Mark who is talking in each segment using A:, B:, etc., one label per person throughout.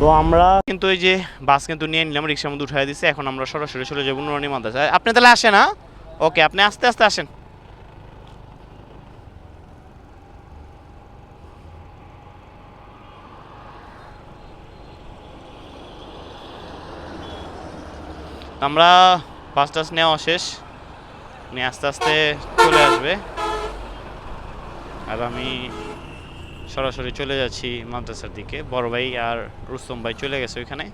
A: তো আমরা কিন্তু এই যে বাস কিন্তু নিয়ে নিলাম, রিক্সার মধ্যে উঠাই দিচ্ছে এখন আমরা সরাসরি চলে যাব নুরানি মাদ্রাসায়। আপনি তাহলে আসেন না ওকে, আপনি আস্তে আস্তে আসেন। আমরা বাস টাস নেওয়া শেষ। উনি আস্তে আস্তে চলে আসবে। আর আমি সরাসরি চলে যাচ্ছি মাদ্রাসার দিকে। বড় ভাই আর রুস্তম ভাই চলে গেছে ওইখানে।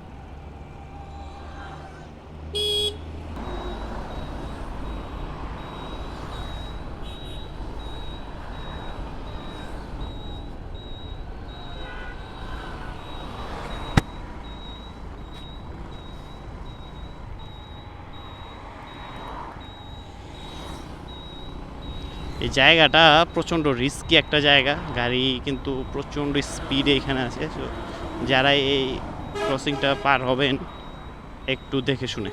A: এই জায়গাটা প্রচণ্ড রিস্কি একটা জায়গা। গাড়ি কিন্তু প্রচণ্ড স্পিডে এখানে আছে। যারা এই ক্রসিংটা পার হবেন, একটু দেখে শুনে।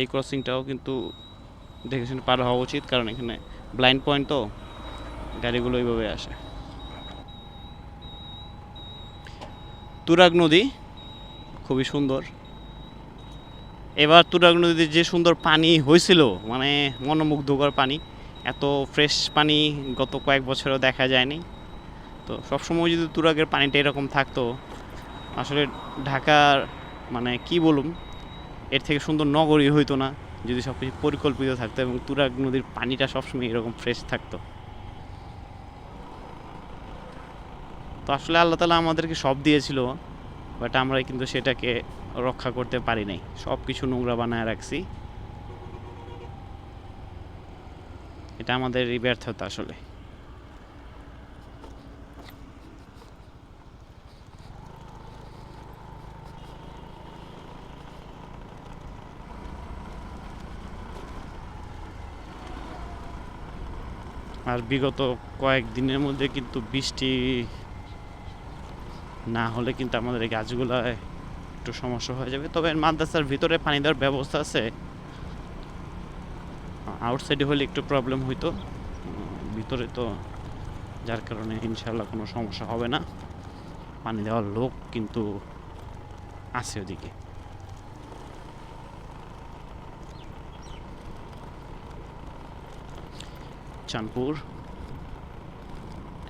A: এই ক্রসিংটাও কিন্তু দেখে শুনে পার হওয়া উচিত, কারণ এখানে ব্লাইন্ড পয়েন্ট তো। গাড়িগুলো এইভাবে আসে। তুরাগ নদী খুবই সুন্দর। এবার তুরাগ নদীতে যে সুন্দর পানি হয়েছিল মানে মনোমুগ্ধকর পানি, এত ফ্রেশ পানি গত কয়েক বছরও দেখা যায়নি। তো সবসময় যদি তুরাগের পানিটা এরকম থাকতো, আসলে ঢাকার মানে কি বলুম, এর থেকে সুন্দর নগরী হইতো না, যদি সব কিছু পরিকল্পিত থাকতো এবং তুরাগ নদীর পানিটা সবসময় এরকম ফ্রেশ থাকতো। তো আসলে আল্লাহ তালা আমাদেরকে সব দিয়েছিল। বাট আমরা কিন্তু সেটাকে রক্ষা করতে পারি নাই। সব কিছু নোংরা বানায় রাখছি। এটা আমাদের ব্যর্থতা আসলে। আর বিগত কয়েক দিনের মধ্যে কিন্তু বৃষ্টি না হলে কিন্তু আমাদের এই গাছগুলায় একটু সমস্যা হয়ে যাবে। তবে মাদ্রাসার ভিতরে পানি দেওয়ার ব্যবস্থা আছে। আউটসাইডে হলে একটু প্রবলেম হইতো। ভিতরে তো যার কারণে ইনশাল্লাহ কোনো সমস্যা হবে না। পানি দেওয়ার লোক কিন্তু আছে ওদিকে। চাঁদপুর,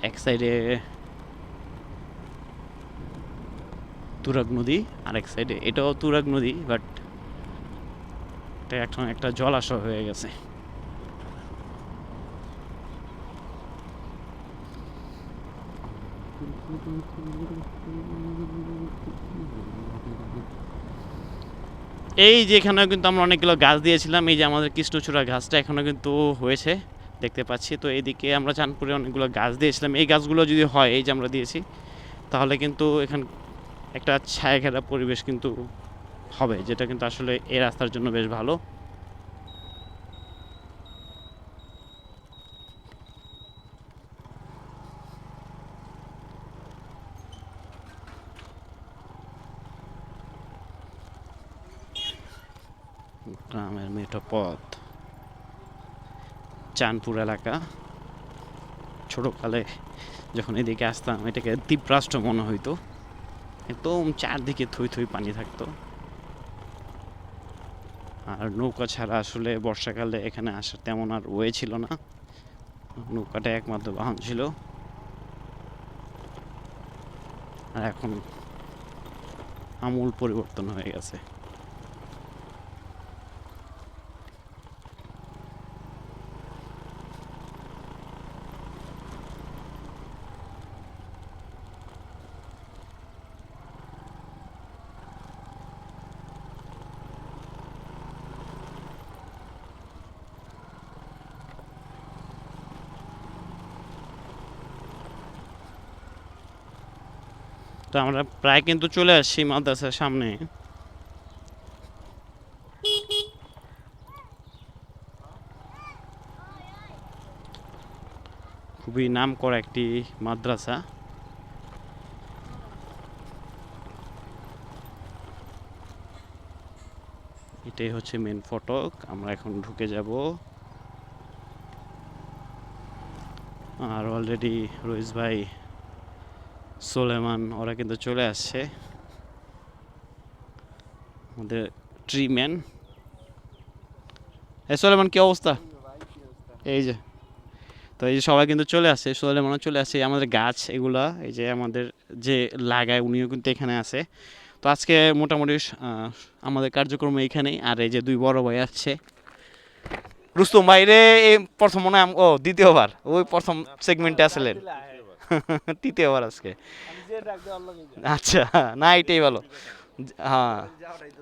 A: এক সাইডে তুরাগ নদী আর এক সাইডে এটাও তুরাগ নদী বাট এটা এখন একটা জলাশয় হয়ে গেছে। এই যে এখানেও কিন্তু আমরা অনেকগুলো গাছ দিয়েছিলাম, এই যে আমাদের কৃষ্ণচূড়া গাছটা এখনও কিন্তু হয়েছে, দেখতে পাচ্ছি। তো এইদিকে আমরা চাঁদপুরে অনেকগুলো গাছ দিয়েছিলাম। এই গাছগুলো যদি হয়, এই যে আমরা দিয়েছি, তাহলে কিন্তু এখান একটা ছায়া ঘেরা পরিবেশ কিন্তু হবে, যেটা কিন্তু আসলে এই রাস্তার জন্য বেশ ভালো। গ্রামের মেঠো পথ। চাঁদপুর এলাকা। ছোটোকালে যখন এদিকে আসতাম, এটাকে দ্বীপরাষ্ট্র মনে হইতো। একদম চারদিকে থই থই পানি থাকতো। আর নৌকা ছাড়া আসলে বর্ষাকালে এখানে আসার তেমন আর ওয়ে ছিল না। নৌকাটা একমাত্র বাহন ছিল। আর এখন আমূল পরিবর্তন হয়ে গেছে। তো আমরা প্রায় কিন্তু চলে আসছি মাদ্রাসার সামনে। খুবই নাম করা একটি মাদ্রাসা। এটাই হচ্ছে মেন ফটক, আমরা এখন ঢুকে যাব। আর অলরেডি রইস ভাই সোলেমান, ওরা কিন্তু চলে আসছে। আমাদের ট্রি ম্যান এ সোলেমান, কি অবস্থা? এই যে। তো এই যে সবাই কিন্তু চলে আসছে, সোলেমানও চলে আসে আমাদের গাছ, এগুলা, এই যে আমাদের যে লাগায়, উনিও কিন্তু এখানে আছে। তো আজকে মোটামুটি আমাদের কার্যক্রম এইখানেই। আর এই যে দুই বড় ভাই আসছে। রুস্তম ভাই, রে, এই প্রথম মনে হয়, ও, দ্বিতীয়বার, ওই প্রথম সেগমেন্টে আসলেন। তৃতীয়বার আজকে। আচ্ছা না এটাই ভালো। হ্যাঁ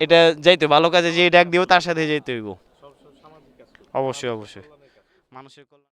A: এটা যাইতো ভালো কাজে যে ডাক দিও তার সাথে যাইতে হইব। অবশ্যই অবশ্যই। মানুষের